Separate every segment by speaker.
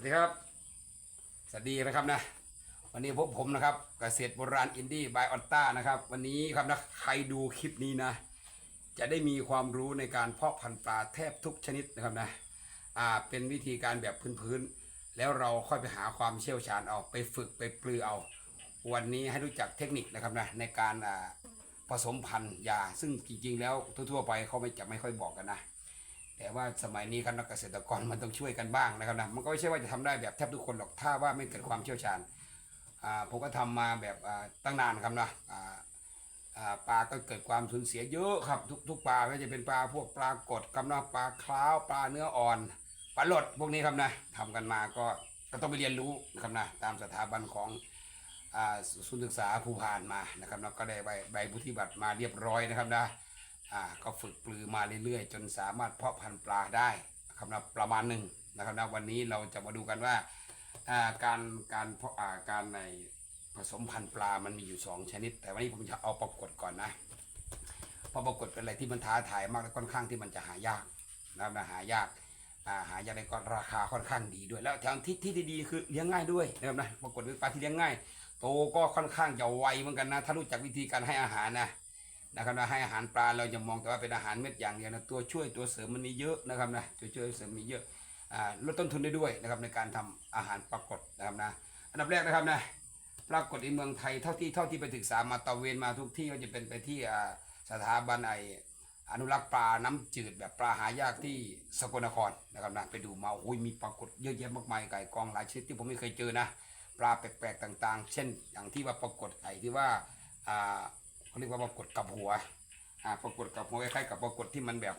Speaker 1: สวัสดีครับ สวัสดีนะครับนะ วันนี้พบผมนะครับเกษตรโบราณอินดี้บายออตต้านะครับ วันนี้ครับนะใครดูคลิปนี้นะ จะได้มีความรู้ในการเพาะพันธุ์ปลาแทบทุกชนิดนะครับนะอ่าเป็นวิธีการแบบพื้นๆ แล้วเราค่อยไปหาความเชี่ยวชาญเอาไปฝึกไปปลือเอา วันนี้ให้รู้จักเทคนิคนะครับนะในการอ่าผสมพันธุ์ยา ซึ่งจริงๆ แล้วทั่วๆไปเขาไม่จะไม่ค่อยบอกกันนะ แต่ว่าสมัยนี้ครับนักเกษตรกรมันต้องช่วยกันบ้างนะครับนะมันก็ไม่ใช่ว่าจะทำได้แบบแทบทุกคนหรอกถ้าว่าไม่เกิดความเชี่ยวชาญผมก็ทำมาแบบตั้งนานครับนะปลาก็เกิดความสูญเสียเยอะครับทุกทุกปลาไม่ว่าจะเป็นปลาพวกปลากดครับนะปลาคล้าวปลาเนื้ออ่อนปลาหลดพวกนี้ครับนะทำกันมาก็ก็ต้องไปเรียนรู้นะครับนะตามสถาบันของศูนย์ศึกษาภูพานมานะครับนะก็ได้ใบใบพุทธิบัตรมาเรียบร้อยนะครับนะ อ่าก็ฝึกปลือมาเรื่อยๆ จนสามารถเพาะพันธุ์ปลาได้นะครับนะประมาณหนึ่งนะครับนะวันนี้เราจะมาดูกันว่าอ่าการการเพาะอ่าการในผสมพันธุ์ปลามันมีอยู่ 2 ชนิด แต่วันนี้ผมจะเอาปรากฏก่อนนะเพราะปรากฏเป็นอะไรที่มันท้าทายมากและค่อนข้างที่มันจะหายากนะครับนะหายากอ่าหายากในก็ราคาค่อนข้างดีด้วย แล้วแถมที่ที่ดีๆคือเลี้ยงง่ายด้วยนะครับนะปรากฏเป็นปลาที่เลี้ยงง่าย โตก็ค่อนข้างจะไวเหมือนกันนะ ถ้ารู้จักวิธีการให้อาหารนะ นะครับนะให้อาหารปลาเราจะมองแต่ว่าเป็นอาหารเม็ดอย่างเดียวนะตัวช่วยตัวเสริมมันมีเยอะนะครับนะตัวช่วยเสริมมีเยอะลดต้นทุนได้ด้วยนะครับในการทำอาหารปรากฏนะครับนะอันดับแรกนะครับนะปรากฏในเมืองไทยเท่าที่เท่าที่ไปศึกษามาตะเวนมาทุกที่ก็จะเป็นไปที่สถาบันไออนุรักษ์ปลาน้ำจืดแบบปลาหายากที่สกลนครนะครับนะไปดูมาโอ้ยมีปรากฏเยอะแยะมากมายไก่กองหลายชนิดที่ผมไม่เคยเจอนะปลาแปลกๆต่าง ๆ เช่นอย่างที่ว่าปรากฏไก่ที่ว่า เขาเรียกว่าปรากฏกับหัวอ่าปรากฏกับหัวคล้ายๆกับปรากฏที่มันแบบ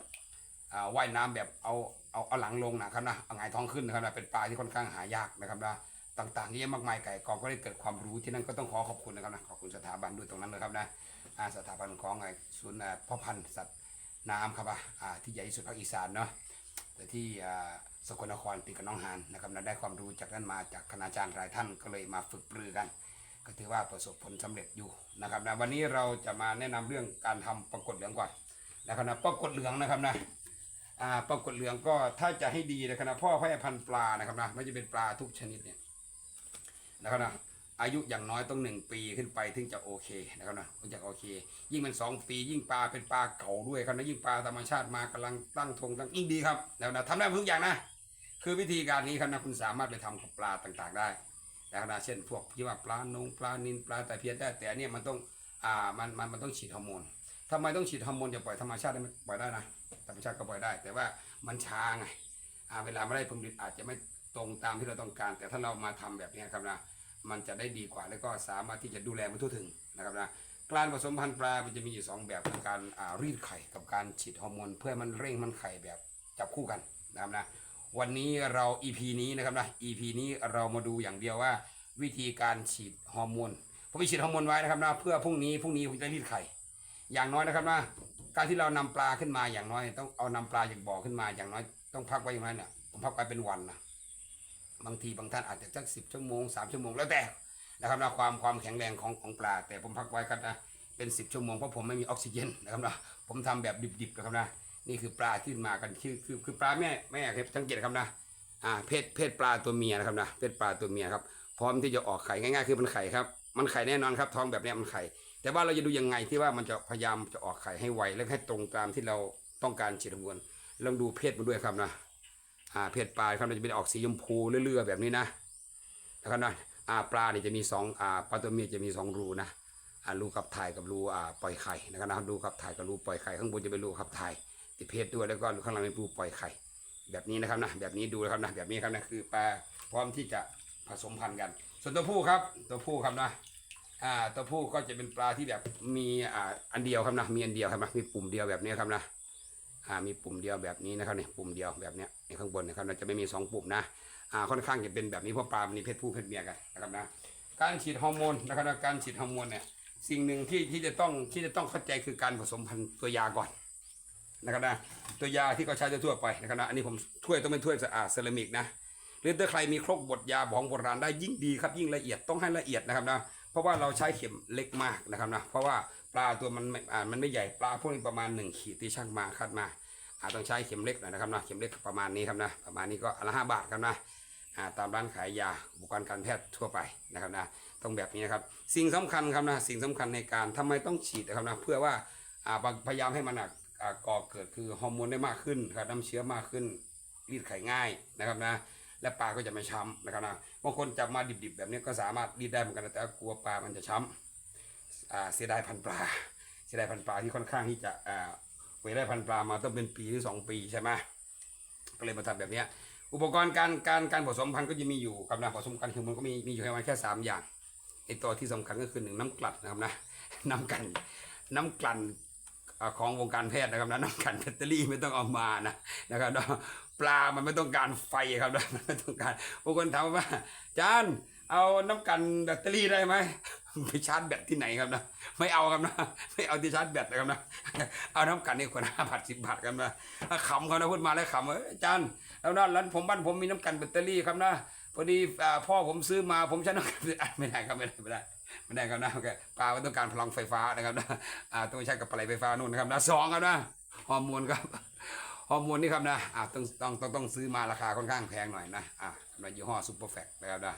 Speaker 1: อ่าว่ายน้ำแบบเอาเอาเอาหลังลงนะครับนะเอาหงายท้องขึ้นนะครับนะเป็นปลาที่ค่อนข้างหายากนะครับนะต่างๆนี่มากมายไก่กองก็ได้เกิดความรู้ที่นั่นก็ต้องขอขอบคุณนะครับนะขอบคุณสถาบันด้วยตรงนั้นนะครับนะอ่าสถาบันของไอ้ศูนย์อ่าพ่อพันธุ์สัตว์น้ำครับอ่าที่ใหญ่ที่สุดภาคอีสานเนาะแต่ที่อ่าสกลนครติดกับน้องหานนะครับนะได้ความรู้จากนั้นมาจากคณาจารย์หลายท่านก็เลยมาฝึกปรือกัน ก็ถือว่าประสบผลสำเร็จอยู่นะครับนะวันนี้เราจะมาแนะนำเรื่องการทำปรากฏเหลืองก่อนนะครับนะปรากฏเหลืองนะครับนะอ่าปรากฏเหลืองก็ถ้าจะให้ดีนะครับนะพ่อแพร่พันธุ์ปลานะครับนะไม่จะเป็นปลาทุกชนิดเนี่ยนะครับนะอายุอย่างน้อยต้องหนึ่งปีขึ้นไปถึงจะโอเคนะครับนะถึงจะโอเค ยิ่งเป็นสองปี ยิ่งปลาเป็นปลาเก่าด้วยครับนะยิ่งปลาธรรมชาติมากำลังตั้งทงตั้งยิ่งดีครับแล้วนะทำได้ทุกอย่างนะ คือวิธีการนี้ครับนะคุณสามารถไปทำกับปลาต่างๆได้ นะครับนะเช่น พวกที่ว่าปลานงปลานินปลาตะเพียนได้แต่เนี้ยมันต้องอ่ามันมันมันต้องฉีดฮอร์โมนทำไมต้องฉีดฮอร์โมนจะปล่อยธรรมชาติได้ไปล่อยได้นะธรรมชาติก็ปล่อยได้ แต่ว่ามันช้าไงอ่าเวลาไม่ได้ผลผลิตอาจจะไม่ตรงตามที่เราต้องการ แต่ถ้าเรามาทำแบบนี้ครับนะมันจะได้ดีกว่าแล้วก็สามารถที่จะดูแลมันทั่วถึงนะครับนะการผสมพันธุ์ปลา มันจะมีอยู่สองแบบคือการรีดไข่กับการฉีดฮอร์โมนเพื่อมันเร่งมันไข่แบบจับคู่กันนะครับนะ วันนี้เรา EP นี้นะครับนะ EP นี้เรามาดูอย่างเดียวว่า วิธีการฉีดฮอร์โมนผมไปฉีดฮอร์โมนไว้นะครับนะเพื่อพรุ่งนี้พรุ่งนี้ผมจะรีดไข่อย่างน้อยนะครับนะการที่เรานำปลาขึ้นมาอย่างน้อย ต้องเอานำปลาจากบ่อขึ้นมาอย่างน้อย ต้องพักไว้อย่างน้อยเนี่ยผมพักไว้เป็นวันนะบางทีบางท่านอาจจะสักสิบชั่วโมงสามชั่วโมงแล้วแต่นะครับนะความความแข็งแรงของของปลา แต่ผมพักไว้กันนะเป็นสิบชั่วโมงเพราะผมไม่มีออกซิเจนนะครับนะผมทำแบบดิบๆนะครับนะ นี่คือปลาที่มากันคือคือคือปลาแม่แม่ครับสังเกตครับนะอ่าเพศเพศปลาตัวเมียนะครับนะเพศปลาตัวเมียครับ พร้อมที่จะออกไข่ง่ายๆ คือมันไข่ครับ มันไข่แน่นอนครับท้องแบบนี้มันไข่ แต่ว่าเราจะดูยังไงที่ว่ามันจะพยายามจะออกไข่ให้ไวและให้ตรงตามที่เราต้องการฉีดฮอร์โมนลองดูเพศมันด้วยครับนะอ่าเพศปลาครับมันจะเป็นออกสีชมพูเรื่อยๆแบบนี้นะนะครับนะอ่าปลาเนี่ยจะมีสองอ่าปลาตัวเมียจะมีสองรูนะอ่ารูขับถ่ายกับรูอ่าปล่อยไข่นะครับนะรูขับถ่ายกับรูปล่อยไข่ข้างบนจะเป็นรูขับถ่าย ติดเพศด้วยแล้วก็ข้างล่างเป็นรูปล่อยไข่ แบบนี้นะครับนะแบบนี้ดูนะครับนะแบบนี้ครับนะคือปลาพร้อมที่จะผสมพันธุ์กัน ส่วนตัวผู้ครับ ตัวผู้ครับนะอ่าตัวผู้ก็จะเป็นปลาที่แบบมีอ่าอันเดียวครับนะมีอันเดียวครับนะมีปุ่มเดียวแบบนี้ครับนะอ่ามีปุ่มเดียวแบบนี้นะครับเนี่ยปุ่มเดียวแบบเนี้ยในข้างบนนะครับนะจะไม่มีสองปุ่มนะอ่าค่อนข้างจะเป็นแบบนี้เพราะปลามันมีเพศผู้เพศเมียกันนะครับนะการฉีดฮอร์โมนนะครับการฉีดฮอร์โมนเนี่ยสิ่งหนึ่งที่ที่จะต้องที่จะต้องเข้าใจคือการผสมพันธุ์ตัวยาก่อน นะครับนะตัวยาที่เขาใช้ทั่วไปนะครับนะอันนี้ผมถ้วยต้องเป็นถ้วยสะอาดเซรามิกนะหรือถ้าใครมีครกบดยาของโบราณได้ยิ่งดีครับยิ่งละเอียดต้องให้ละเอียดนะครับนะเพราะว่าเราใช้เข็มเล็กมากนะครับนะเพราะว่าปลาตัวมันไม่อ่ามันไม่ใหญ่ปลาพวกนี้ประมาณ 1 ขีดที่ช่างมาคัดมาอาจต้องใช้เข็มเล็กหน่อยนะครับนะเข็มเล็กประมาณนี้ครับนะประมาณนี้ก็อนละห้าบาทครับนะอ่าตามร้านขายยาอุปกรณ์การแพทย์ทั่วไปนะครับนะต้องแบบนี้นะครับ สิ่งสำคัญครับนะสิ่งสำคัญในการทำไมต้องฉีดนะครับนะเพื่อว่าอ่าพยายามให้มันอะอ่า ก่อเกิดคือฮอร์โมนได้มากขึ้นครับน้ำเชื้อมากขึ้นรีดไขง่ายนะครับนะและปลาก็จะไม่ช้ำนะครับนะบางคนจับมาดิบๆ แบบนี้ก็สามารถรีดได้เหมือนกันนะแต่กลัวปลามันจะช้ำอ่าเสียดายพันปลา เสียดายพันปลาที่ค่อนข้างที่จะอ่าเวลาได้พันปลามาต้องเป็นปีหรือสองปีใช่ไหมก็เลยมาทำแบบนี้อุปกรณ์การการการผสมพันธุ์ก็จะมีอยู่กับนะผสมกันคือมันก็มีมีอยู่แค่ประมาณแค่สามอย่างไอตัวที่สำคัญก็คือหนึ่งน้ำกลั่นนะครับนะน้ำกันน้ำกลั่นอ่า ของวงการแพทย์นะครับนะน้ำกันแบตเตอรี่ไม่ต้องเอามานะนะครับปลามันไม่ต้องการไฟครับนะมันไม่ต้องการบางคนถามว่าจานเอาน้ำกันแบตเตอรี่ได้ไหมไปชาร์จแบตที่ไหนครับนะไม่เอาครับนะไม่เอาที่ชาร์จแบตนะครับนะเอาน้ำกันนี่คนห้าบาทสิบบาทครับนะถ้าขำเขานะพูดมาแล้วขำเออจารย์แล้วนั่นร้านผมบ้านผมมีน้ำกันแบตเตอรี่ครับนะพอดีพ่อผมซื้อมาผมใช้น้ำกันไม่ได้ครับไม่ได้ไม่ได้ ไม่ได้ครับนะโอเคปลาต้องการพลังไฟฟ้านะครับนะอ่าต้องใช้กับปลาไหลไฟฟ้านู่นนะครับนะสองครับนะฮอร์โมนครับฮอร์โมนนี่ครับนะอ่าต้องต้องต้องต้องซื้อมาราคาค่อนข้างแพงหน่อยนะอ่ายี่ห้อซูเปอร์แฟกนะครับนะ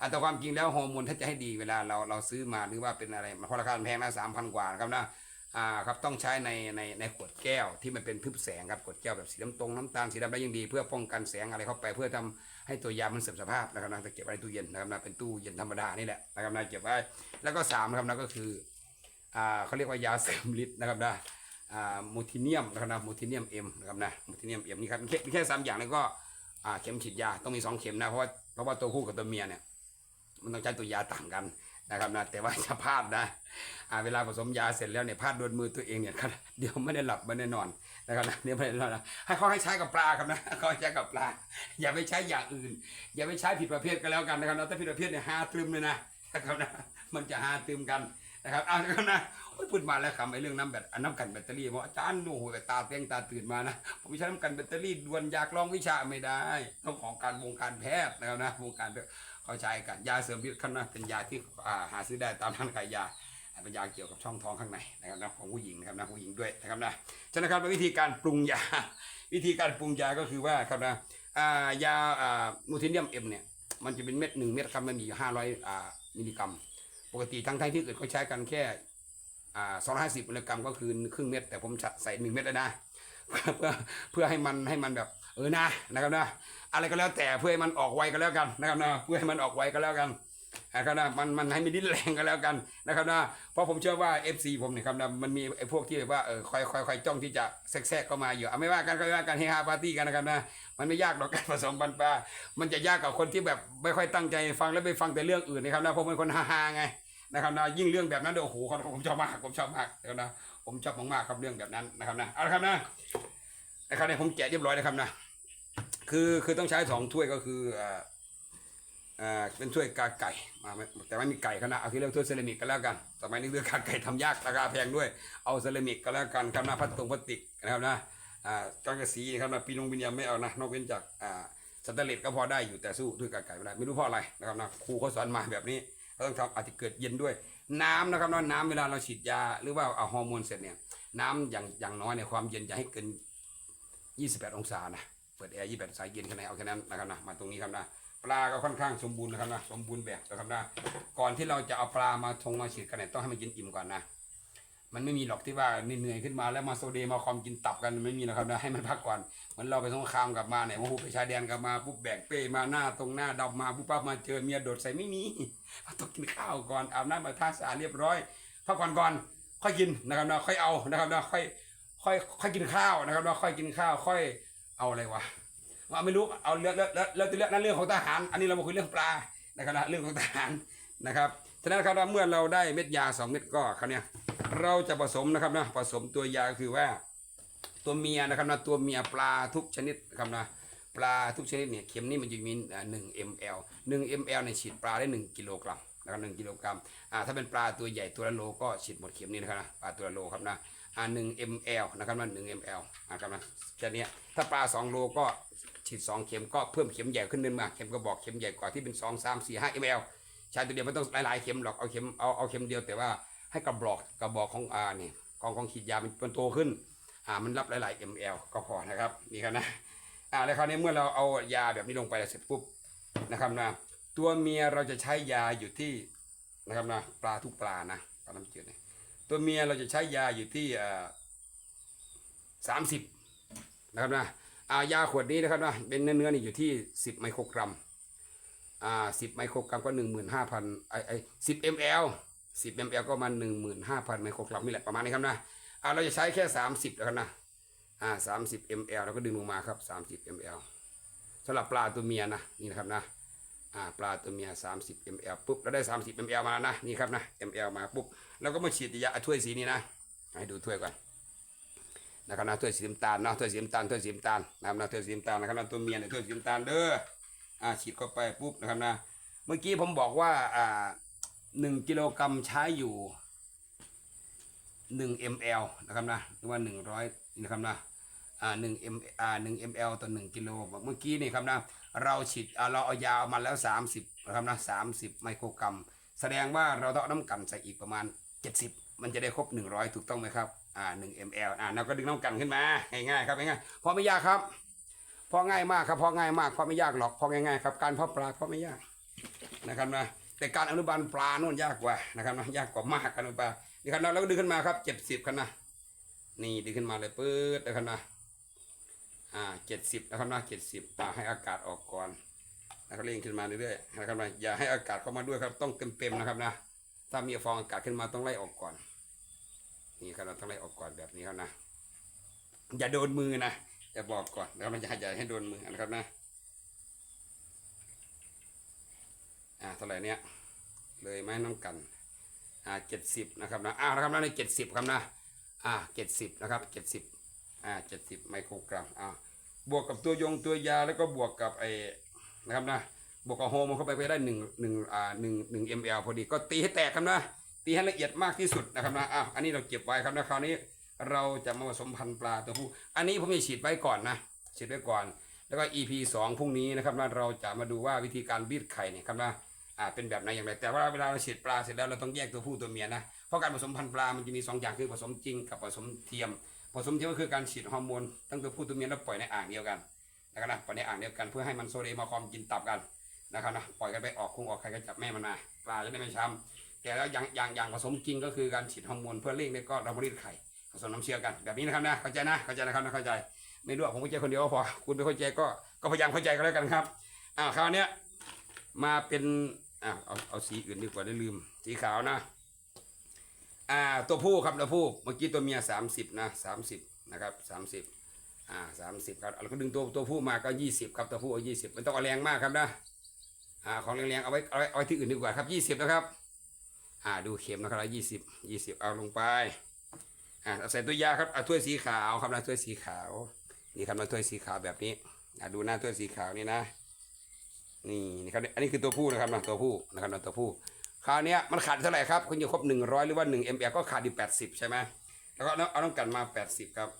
Speaker 1: อะแต่ความจริงแล้วฮอร์โมนถ้าจะให้ดีเวลาเราเราซื้อมาหรือว่าเป็นอะไรเพราะราคาแพงนะสามพันกว่านะครับนะอ่าครับต้องใช้ในในในขวดแก้วที่มันเป็นทึบแสงครับขวดแก้วแบบสีน้ำตรงน้ำตาลสีดำได้ยิ่งดี เพื่อป้องกันแสงอะไรเข้าไปเพื่อทำ ให้ตัวยามันเสื่อมสภาพนะครับนะจะเก็บไว้ในตู้เย็นนะครับนะเป็นตู้เย็นธรรมดานี่แหละนะครับนะเก็บไว้ แล้วก็สามนะครับนะก็คืออ่าเขาเรียกว่ายาเสริมฤทธิ์นะครับนะอ่ามูทิเนียมนะครับนะมูทิเนียมเอ็มนะครับนะมูทิเนียมเอ็มนี่ครับมีแค่มีแค่สามอย่างแล้วก็อ่าเข็มฉีดยาต้องมีสองเข็มนะเพราะว่าเพราะว่าตัวคู่กับตัวเมียเนี่ยมันต้องใช้ตัวยาต่างกัน นะครับนะแต่ว่าจะพลาดนะเวลาผสมยาเสร็จแล้วเนี่ยพลาดโดนมือตัวเองเนี่ยครับเดี๋ยวไม่ได้หลับไม่ได้นอนนะครับนะเดี๋ยวไม่ได้นอนนะให้เขาให้ใช้กับปลาครับนะเขาใช้กับปลา อย่าไปใช้อย่างอื่น อย่าไปใช้ผิดประเภทก็แล้วกันนะครับนะถ้าผิดประเภทเนี่ยหาตรึมเลยนะนะครับนะมันจะหาตรึมกันนะครับเอาละครับนะโอ้ยพูดมาแล้วคำไอ้เรื่องน้ำแบตอันน้ำกันแบตเตอรี่เพราะอาจารย์โอ้โหตาเต้งตาตื่นมานะผมใช้น้ำกันแบตเตอรี่ดวนอยากลองวิชาไม่ได้ ต้องของการวงการแพทย์นะครับนะวงการ เขาใช้กันยาเสริมพิษข้างหน้าเป็นยาที่หาซื้อได้ตามร้านขายยาเป็นยาเกี่ยวกับช่องท้องข้างในนะครับนะของผู้หญิงนะครับนะผู้หญิงด้วยนะครับนะฉะนั้นครับวิธีการปรุงยา วิธีการปรุงยาก็คือว่าครับนะยาอ่ามูทิเนียมเอ็มเนี่ยมันจะเป็นเม็ดหนึ่งเม็ดครับมันมีห้าร้อยอ่ามิลลิกรัม ปกติทั้งทั้งที่อื่นเขาใช้กันแค่อ่าสองร้อยห้าสิบมิลลิกรัมก็คือครึ่งเม็ดแต่ผมใส่หนึ่งเม็ดแล้วนะเพื่อเพื่อให้มันให้มันแบบเออนะนะครับนะ อะไรก็แล้วแต่เพื่อให้มันออกไวก็แล้วกันนะครับนะเพื่อให้มันออกไวก็แล้วกันนะครับนะมันมันให้มีดิ้นแรงก็แล้วกันนะครับนะเพราะผมเชื่อว่า FC ผมเนี่ยครับนะมันมีไอ้พวกที่แบบว่าเออคอยคอยคอยจ้องที่จะแทรกๆเข้ามาอยู่เอาไม่ว่ากันก็ไม่ว่ากันเฮฮาปาร์ตี้กันนะครับนะมันไม่ยากหรอกการผสมพันปลามันจะยากกับคนที่แบบไม่ค่อยตั้งใจฟังแล้วไปฟังแต่เรื่องอื่นนะครับนะเพราะเป็นคนฮาๆไงนะครับนะยิ่งเรื่องแบบนั้นเนี่ยโอ้โหผมชอบมากผมชอบมากนะครับนะผมชอบมากๆครับเรื่องแบบนั้นนะครับนะเอาละครับนะนะครับเนี่ยผมแกะเรียบร้อยนะครับนะ คือคือต้องใช้สองถ้วยก็คืออ่าอ่าเป็นถ้วยกาไก่มาแต่ไม่มีไก่ขนาดเอาที่เรียกถ้วยเซรามิกก็แล้วกันสมัยนี้เรื่องกาไก่ทำยากราคาแพงด้วยเอาเซรามิกก็แล้วกันครับนะพลาสติกพลาสติกนะครับนะอ่าจังกะสีนะครับนะปีนงปีนยมไม่เอานะนอกเว้นจากอ่าสแตนเลสก็พอได้อยู่แต่สู้ถ้วยกาไก่ไม่ได้ไม่รู้เพราะอะไรนะครับนะครูเขาสอนมาแบบนี้เราต้องทำอาจจะเกิดเย็นด้วย น้ำนะครับนะน้ำเวลาเราฉีดยาหรือว่าเอาฮอร์โมนเสร็จเนี่ยน้ำอย่างอย่างน้อยเนี่ยความเย็นอย่าให้เกิน 28 องศานะ เปิดแอร์28องศายเย็นแค่ไหนเอาแค่นั้นนะครับนะมาตรงนี้ครับนะปลาก็ค่อนข้างสมบูรณ์นะครับนะสมบูรณ์แบบนะครับนะก่อนที่เราจะเอาปลามาทงมาฉีดกันเนี่ยต้องให้มันกินอิ่มก่อนนะมันไม่มีหรอกที่ว่าเหนื่อยขึ้นมาแล้วมาโซเดมาความกินตับกันไม่มีนะครับนะให้มันพักก่อนเหมือนเราไปสงครามกลับมาเนี่ยโอ้โหไปชายแดนกลับมาปุ๊บแบกเป้มาหน้าตรงหน้าดำมาปุ๊บปั๊บมาเจอเมียโดดใส่ไม่มีต้องกินข้าวก่อนอาบน้ำมาทาสะอาดเรียบร้อยพักผ่อนก่อนค่อยกินนะครับนะค่อยเอานะครับนะค่อยค่อยค่อยกินข้าวนะครับนะค่อยกินข้าวค่อย เอาอะไรวะว่าไม่รู้เอาเรื่องแล้วแล้วแล้วเรื่องนั้นเรื่องของทหาร อันนี้เรามาคุยเรื่องปลานะครับนะเรื่องของทหารนะครับฉะนั้นครับเมื่อเราได้เม็ดยาสองเม็ดก็คราวเนี้ยเราจะผสมนะครับนะผสมตัวยาคือว่าตัวเมียนะครับนะตัวเมียปลาทุกชนิดนะครับนะปลาทุกชนิดเนี่ยเข็มนี่มันจะมีหนึ่ง ml หนึ่ง ml ในฉีดปลาได้หนึ่งกิโลกรัมนะครับหนึ่งกิโลกรัมอ่าถ้าเป็นปลาตัวใหญ่ตัวละโลก็ฉีดหมดเข็มนี้นะครับนะปลาตัวละโลครับนะ อ่าหนึ่ง ml นะครับนะหนึ่ง ml นะครับนะแค่เนี้ยถ้าปลาสองโลก็ฉีดสองเข็มก็เพิ่มเข็มใหญ่ขึ้นเรื่อยมาเข็มก็บอกเข็มใหญ่กว่าที่เป็นสองสามสี่ห้า ml ใช้ตัวเดียวไม่ต้องหลายๆเข็มหรอกเอาเข็มเอาเอาเข็มเดียวแต่ว่าให้กระบอกกระบอกของอ่านี่ของของฉีดยามันมันโตขึ้นอ่ามันรับหลายๆ ml ก็พอนะครับนี่ครับนะอ่าแล้วคราวนี้เมื่อเราเอายาแบบนี้ลงไปแล้วเสร็จปุ๊บนะครับนะตัวเมียเราจะใช้ยาอยู่ที่นะครับนะปลาทุกปลานะปลาน้ำจืดเนี่ย ตัวเมียเราจะใช้ยาอยู่ที่สามสิบนะครับนะอายาขวดนี้นะครับนะเป็นเนื้อเนื้อนี่อยู่ที่สิบไมโครกรัมอ่าสิบไมโครกรัมก็หนึ่งหมื่นห้าพันไอไอสิบมลสิบมลก็มาหนึ่งหมื่นห้าพันไมโครกรัมนี่แหละประมาณนี้ครับนะอ่าเราจะใช้แค่สามสิบนะครับนะอ่าสามสิบมลแล้วก็ดึงลงมาครับสามสิบมลสำหรับปลาตัวเมียนะนี่นะครับนะ อ่าปลาตัวเมีย 30 ml ปุ๊บเราได้ 30 ml มาแล้วนะนี่ครับนะ ml มาปุ๊บแล้วก็มาฉีดยาถ้วยสีนี้นะให้ดูถ้วยก่อนนะครับนะถ้วยสีน้ำตาลนะถ้วยสีน้ำตาลถ้วยสีน้ำตาลนะครับนะถ้วยสีน้ำตาลนะครับนะตัวเมียเนี่ยถ้วยสีน้ำตาลเด้ออ่าฉีดเข้าไปปุ๊บนะครับนะเมื่อกี้ผมบอกว่าอ่าหนึ่งกิโลกรัมใช้อยู่หนึ่ง ml นะครับนะหรือว่าหนึ่งร้อยนะครับนะอ่าหนึ่งเอ็มอ่าหนึ่ง ml ต่อหนึ่งกิโลเมื่อกี้นี่ครับนะ เราฉีดเราเอายาวมาแล้ว 30นะครับนะ30ไมโครกรัม แสดงว่าเราต้องน้ำกันใส่อีกประมาณ 70 มันจะได้ครบ 100 ถูกต้องไหมครับอ่า1 ml อ่าเราก็ดึงน้ำกันขึ้นมาง่ายๆครับง่ายๆเพราะไม่ยากครับเพราะง่ายมากครับเพราะง่ายมากเพราะไม่ยากหรอกเพราะง่ายๆครับการเพาะปลาเพราะไม่ยากนะครับนะแต่การอนุบาลปลาโน่นยากกว่านะครับนะยากกว่ามากการอนุบาลนี่ครับเราก็ดึงขึ้นมาครับ70ครับนะนี่ดึงขึ้นมาเลยปื๊ดนะครับนะ อ่าเจ็ดสิบนะครับนะเจ็ดสิบอ่าให้อากาศออกก่อนแล้วก็เร่งขึ้นมาเรื่อยๆนะครับนะอย่าให้อากาศเข้ามาด้วยครับ ต้องเต็มๆนะครับนะ ถ้ามีฟองอากาศขึ้นมาต้องไล่ออกก่อน นี่ครับเราต้องไล่ออกก่อนแบบนี้ครับนะ อย่าโดนมือนะอย่าบอกก่อนแล้วมันจะอย่าให้โดนมือนะครับนะ อ่าเท่าไหร่เนี้ยเลยไหมน้ำกัน อ่าเจ็ดสิบนะครับนะ อ่านะครับนะในเจ็ดสิบครับนะ อ่าเจ็ดสิบนะครับเจ็ดสิบอ่าเจ็ดสิบไมโครกรัม อ่า บวกกับตัวยงตัวยาแล้วก็บวกกับไอ้นะครับนะบวกกับโฮอร์โมนเข้าไปไปได้หนึ่งหนึ่งอ่าหนึ่งหนึ่งมลพอดีก็ตีให้แตกครับนะตีให้ละเอียดมากที่สุดนะครับนะอะอันนี้เราเก็บไว้ครับนะคราวนี้เราจะมาผสมพันธุ์ปลาตัวผู้อันนี้ผมจะฉีดไว้ก่อนนะฉีดไว้ก่อน แล้วก็ EP สองพรุ่งนี้นะครับนะเราจะมาดูว่าวิธีการบีดไข่เนี่ยครับนะอ่าเป็นแบบไหนอย่างไรแต่ว่าเวลาเราฉีดปลาเสร็จแล้วเราต้องแยกตัวผู้ตัวเมียนะเพราะการผสมพันธุ์ปลามันจะมีสองอย่างคือผสมจริงกับผสมเทียม ผสมเทียมก็คือการฉีดฮอร์โมนตั้งแตัวผู้ตัวเมียแล้วปล่อยในอ่างเดียวกันนะครับนะปล่อยในอ่างเดียวกันเพื่อให้มันโซเดียมาคอมกินตับกันนะครับนะปล่อยกันไปออกคงออกใครก็จับแม่มันมาปลาจะได้ไม่ช้ำแต่แล้วอย่างอย่างอย่างผสมจริงก็คือการฉีดฮอร์โมนเพื่อเร่งในก้อนเราบริดไข่ผสมน้ำเชื่อกันแบบนี้นะครับนะเข้าใจนะเข้าใจนะครับนะเข้าใจ ไม่รู้ว่าผมเข้าใจคนเดียวก็พอคุณไม่เข้าใจก็ก็พยายามเข้าใจกันแล้วกันครับอ่าคราวเนี้ยมาเป็นอ่าเอาเอาสีอื่นดีกว่าได้ลืมสีขาวนะ อ่าตัวผู้ครับตัวผู้เมื่อกี้ตัวเมีย30นะ30นะครับ30อ่า30ครับเราก็ดึงตัวตัวผู้มาก็20ครับตัวผู้เอา20มันต้องเอาแรงมากครับนะอ่าของแรงๆเอาไว้เอาไว้เอาไว้ที่อื่นดีกว่าครับ20นะครับอ่าดูเข็มนะครับ20 20เอาลงไปอ่าเอาใส่ตัวยาครับเอาถ้วยสีขาวครับนะถ้วยสีขาวนี่ครับนะถ้วยสีขาวแบบนี้อ่าดูหน้าถ้วยสีขาวนี่นะนี่นี่ครับอันนี้คือตัวผู้นะครับนะตัวผู้นะครับนะตัวผู้ คราวนี้มันขาดเท่าไหร่ครับคุณจะครบ 100 หรือว่า 1 ml ก็ขาดอยู่ 80 ใช่ไหมแล้วก็เอาต้องกันมา 80 ครับ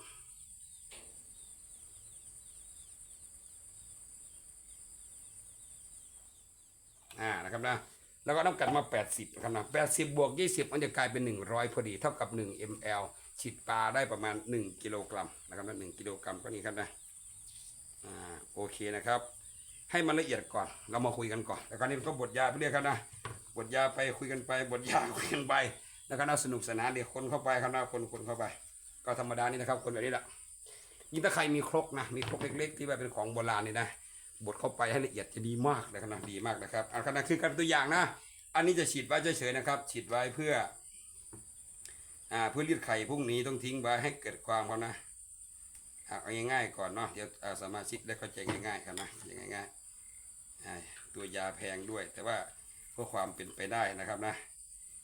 Speaker 1: อ่านะครับนะแล้วก็ต้องกันมา 80นะครับนะ80 บวก 20 มันจะกลายเป็น 100 พอดี เท่ากับ 1 ml ฉีดปลาได้ประมาณ 1 กิโลกรัมนะครับนะ1กิโลกรัมก็นี่ครับนะอ่าโอเคนะครับ ให้มันละเอียดก่อนเรามาคุยกันก่อน แล้วก็นี่ก็บทยาไปเรื่อยครับนะ บทยาไปคุยกันไปบทยาคุยกันไปแล้วก็น่าสนุกสนานเดี๋ยวคนเข้าไปครับนะคนคนเข้าไป ก็ธรรมดานี่นะครับ คนแบบนี้แหละยิ่งถ้าใครมีครกนะมีครกเล็ก ๆ ที่แบบเป็นของโบราณนี่นะบดเข้าไปให้ละเอียดจะดีมากเลยครับนะดีมากนะครับอันนั้นคือการตัวอย่างนะ อันนี้จะฉีดไว้เฉยๆนะครับ ฉีดไว้เพื่ออ่าเพื่อรีดไข่พรุ่งนี้ต้องทิ้งไว้ให้เกิดความครับนะเอาง่ายๆก่อนเนาะเดี๋ยวอ่าสมาชิกได้เข้าใจง่ายๆครับนะง่ายๆตัวยาแพงด้วย แต่ว่า พื่อความเป็นไปได้นะครับนะ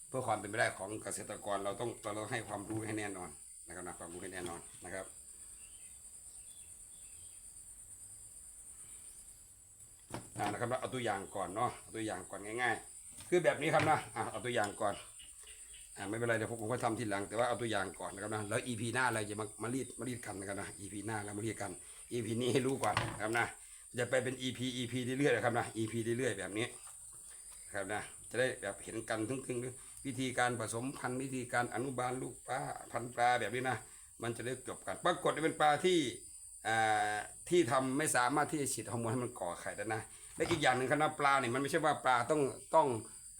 Speaker 1: เพื่อความเป็นไปได้ของเกษตรกรเราต้องเราต้องให้ความรู้ให้แน่นอนนะครับนะความรู้ให้แน่นอนนะครับ นะครับเราเอาตัวอย่างก่อนเนาะเอาตัวอย่างก่อนง่าย ๆ คือแบบนี้ครับนะอ่าเอาตัวอย่างก่อนอ่าไม่เป็นไรเดี๋ยวผมก็ทำทีหลังแต่ว่าเอาตัวอย่างก่อนนะครับนะแล้ว EP หน้าเราจะมามารีดมารีดกันนะครับนะ EP หน้าเรามารีดกัน EP นี้ให้รู้ก่อนนะครับนะจะไปเป็น EP EP เรื่อยๆนะครับนะ EP เรื่อยๆแบบนี้ ครับนะจะได้แบบเห็นกันทึ่งๆวิธีการผสมพันธุ์วิธีการอนุบาลลูกปลาพันธุ์ปลาแบบนี้นะมันจะได้จบกันปรากฏเป็นปลาที่อ่าที่ทำไม่สามารถที่จะฉีดฮอร์โมนให้มันก่อไข่ได้นะและอีกอย่างหนึ่งครับนะปลาเนี่ยมันไม่ใช่ว่าปลาต้องต้อง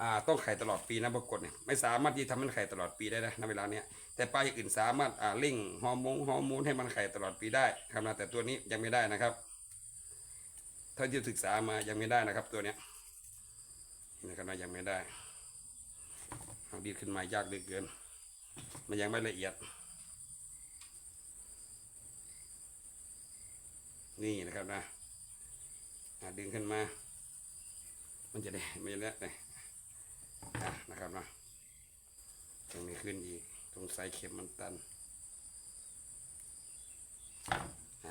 Speaker 1: อ่าต้องไข่ตลอดปีนะปรากฏเนี่ยไม่สามารถที่ทำให้มันไข่ตลอดปีได้นะในเวลาเนี้ยแต่ปลาอย่างอื่นสามารถอ่าเร่งฮอร์โมนฮอร์โมนให้มันไข่ตลอดปีได้ครับนะแต่ตัวนี้ยังไม่ได้นะครับเท่าที่ศึกษามายังไม่ได้นะครับตัวเนี้ย นะครับนะยังไม่ได้ดีดขึ้นมายากเหลือเกิน มันยังไม่ละเอียด นี่นะครับนะดึงขึ้นมา มันจะได้ไม่ได้เลยอะนะครับนะยังไม่ขึ้นอีก ตรงไซเข็มมันตัน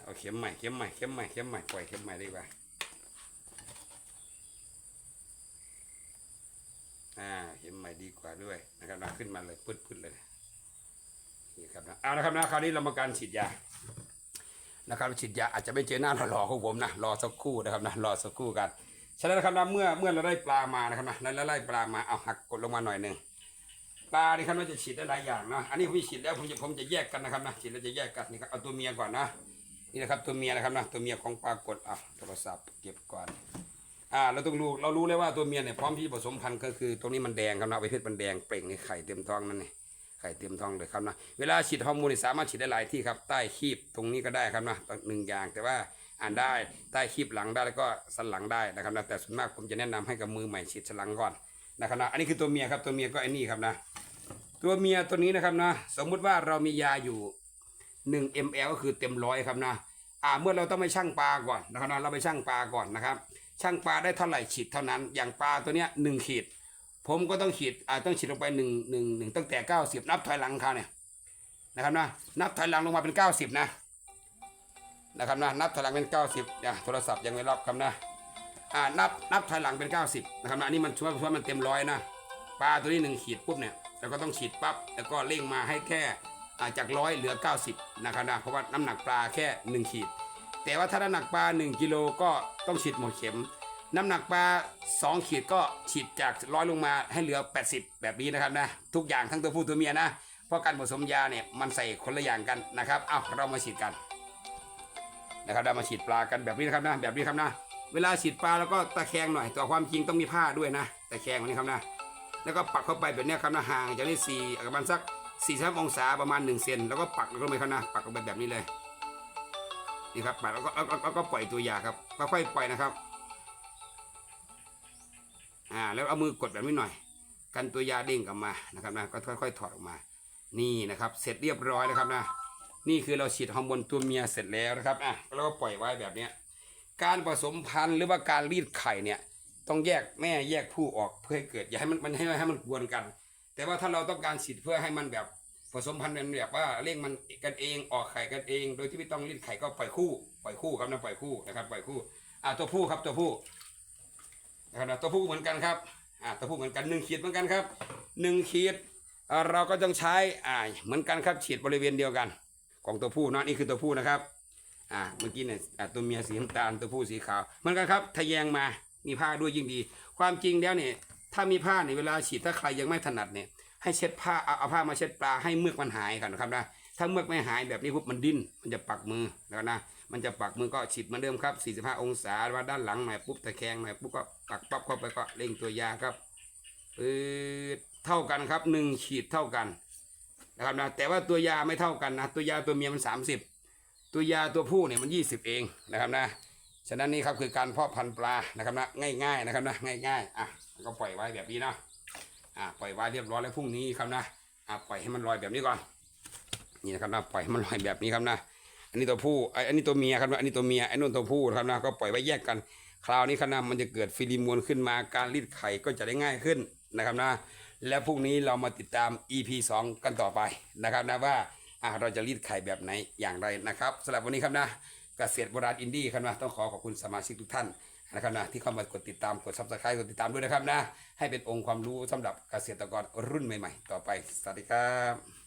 Speaker 1: เอาเข็มใหม่เข็มใหม่เข็มใหม่เข็มใหม่ปล่อยเข็มใหม่ดีกว่า อ่าเข็มใหม่ดีกว่าด้วยนะครับนะขึ้นมาเลยปืดๆเลยนี่ครับนะเอาละครับนะคราวนี้เรามาการฉีดยานะครับฉีดยาอาจจะไม่เจอหน้าหล่อๆของผมนะรอสักครู่นะครับนะรอสักครู่กันฉะนั้นนะครับนะเมื่อเมื่อเราได้ปลามานะครับนะแล้วไล่ปลามาเอาหักกดลงมาหน่อยหนึ่งปลานี่ครับเราจะฉีดได้หลายอย่างนะอันนี้ผมฉีดแล้วผมจะผมจะแยกกันนะครับนะฉีดแล้วจะแยกกันนี่ครับเอาตัวเมียก่อนนะนี่นะครับตัวเมียนะครับนะตัวเมียของปลากดอะโทรศัพท์เก็บก่อน อ่าเราต้องรู้เรารู้เลยว่าตัวเมียเนี่ยพร้อมที่จะผสมพันธุ์ก็คือตรงนี้มันแดงครับนะใบเพชรมันแดงเปล่งนี่ไข่เต็มท้องนั่นนี่ไข่เต็มท้องเลยครับนะเวลาฉีดฮอร์โมนนี่สามารถฉีดได้หลายที่ครับใต้คีบตรงนี้ก็ได้ครับนะหนึ่งอย่างแต่ว่าอ่านได้ใต้คีบหลังได้แล้วก็สันหลังได้นะครับนะแต่ส่วนมากผมจะแนะนำให้กับมือใหม่ฉีดสันหลังก่อนนะครับนะอันนี้คือตัวเมียครับตัวเมียก็ไอ้นี่ครับนะตัวเมียตัวนี้นะครับนะสมมุติว่าเรามียาอยู่ 1 ml ก็คือเต็มร้อยครับนะอ่าเมื่อเราต้องไปชั่งปลาก่อนนะครับนะเราไปชั่งปลาก่อนนะครับ ชั่งปลาได้เท่าไหร่ฉีดเท่านั้น อย่างปลาตัวเนี้ยหนึ่งขีด ผมก็ต้องฉีดอ่าต้องฉีดลงไปหนึ่งหนึ่งหนึ่งตั้งแต่เก้าสิบนับถอยหลังเขาเนี่ยนะครับนะนับถอยหลังลงมาเป็นเก้าสิบนะนะครับนะนับถอยหลังเป็นเก้าสิบนี่ยโทรศัพท์ยังไม่รับครับนะอ่านับนับถอยหลังเป็นเก้าสิบนะครับนะอันนี้มันช่วยช่วยมันเต็มร้อยนะปลาตัวนี้หนึ่งขีดปุ๊บเนี่ยเราก็ต้องฉีดปั๊บแล้วก็เร่งมาให้แค่าจากร้อยเหลือ 90 นะครับนะเพราะว่าน้ำหนักปลาแค่ 1 ขีด แต่ว่าถ้าน้ำหนักปลา 1 กิโลก็ต้องฉีดหมดเข็ม น้ำหนักปลา 2 ขีดก็ฉีดจากร้อยลงมาให้เหลือ 80 แบบนี้นะครับนะ ทุกอย่างทั้งตัวผู้ตัวเมียนะ เพราะการผสมยาเนี่ยมันใส่คนละอย่างกันนะครับ เอาเรามาฉีดกันนะครับเรามาฉีดปลากันแบบนี้นะครับนะแบบนี้ครับนะ เวลาฉีดปลาแล้วก็ตะแคงหน่อยแต่ความจริงต้องมีผ้าด้วยนะตะแคงแบบนี้ครับนะ แล้วก็ปักเข้าไปแบบนี้ครับนะห่างจากนี้สี่ประมาณสักสี่สิบองศาประมาณหนึ่งเซนแล้วก็ปักลงไปครับนะปักลงไปแบบนี้เลย นี่ครับปักแล้วก็แล้วก็แล้วก็ปล่อยตัวยาครับค่อยๆปล่อยนะครับ อ่า แล้วเอามือกดแบบนี้หน่อย กันตัวยาเด้งกลับมานะครับนะก็ค่อยๆถอดออกมา นี่นะครับ เสร็จเรียบร้อยแล้วครับนะนี่คือเราฉีดฮอร์โมนตัวเมียเสร็จแล้วนะครับอะแล้วก็ปล่อยไว้แบบเนี้ยการผสมพันธุ์หรือว่าการรีดไข่เนี่ย ต้องแยกแม่แยกผู้ออกเพื่อให้เกิดอย่าให้มันมันให้ให้มันกวนกัน แต่ว่าถ้าเราต้องการฉีดเพื่อให้มันแบบ ผสมพันธุ์เป็นแบบว่าเร่งมันกันเองออกไข่กันเอง โดยที่ไม่ต้องรีดไข่ก็ปล่อยคู่ปล่อยคู่ครับนะปล่อยคู่นะครับปล่อยคู่อะตัวผู้ครับตัวผู้นะครับตัวผู้เหมือนกันครับอ่าตัวผู้เหมือนกันหนึ่งขีดเหมือนกันครับหนึ่งขีดอ่าเราก็ต้องใช้อ่าเหมือนกันครับฉีดบริเวณเดียวกัน ของตัวผู้นะนี่คือตัวผู้นะครับอ่าเมื่อกี้เนี่ยอ่าตัวเมียสีน้ำตาลตัวผู้สีขาวเหมือนกันครับทะแยงมามีผ้าด้วยยิ่งดี ความจริงแล้วเนี่ยถ้ามีผ้าเนี่ยเวลาฉีดถ้าใครยังไม่ถนัดเนี่ย ให้เช็ดผ้าเอาเอาผ้ามาเช็ดปลาให้เมือกมันหายกันนะครับนะถ้าเมือกไม่หายแบบนี้ปุ๊บมันดิ้นมันจะปักมือแล้วนะมันจะปักมือก็ฉีดมือนเดิมครับ 45 องศาว่าด้านหลังหน่อยปุ๊บตะแคงหน่อยปุ๊บก็ปักปั๊บเข้าไปก็เร่งตัวยาครับปืดเท่ากันครับหนึ่งขีดเท่ากันนะครับนะแต่ว่าตัวยาไม่เท่ากันนะตัวยาตัวเมียมัน 30 ตัวยาตัวผู้เนี่ยมัน 20 เองนะครับนะฉะนั้นนี่ครับคือการเพาะพันธุ์ปลานะครับนะง่ายๆนะครับนะง่ายๆอะก็ปล่อยไว้แบบนี้เนาะ อะปล่อยไว้เรียบร้อยแล้วพรุ่งนี้ครับนะอะปล่อยให้มันลอยแบบนี้ก่อนนี่นะครับนะปล่อยให้มันลอยแบบนี้ครับนะอันนี้ตัวผู้ไออันนี้ตัวเมียครับนะอันนี้ตัวเมียไอ้นู่นตัวผู้ครับนะก็ปล่อยไว้แยกกัน คราวนี้ครับนะมันจะเกิดฟิลิมวนขึ้นมาการรีดไข่ก็จะได้ง่ายขึ้นนะครับนะแล้วพรุ่งนี้เรามาติดตาม EP 2 กันต่อไปนะครับนะว่าอะเราจะรีดไข่แบบไหนอย่างไรนะครับสำหรับวันนี้ครับนะเกษตรโบราณอินดี้ครับนะต้องขอขอบคุณสมาชิกทุกท่าน นะครับนะที่เข้ามากดติดตามกดซับสไครต์กดติดตามด้วยนะครับนะให้เป็นองค์ความรู้สำหรับเกษตรกรรุ่นใหม่ ๆ ต่อไปสวัสดีครับ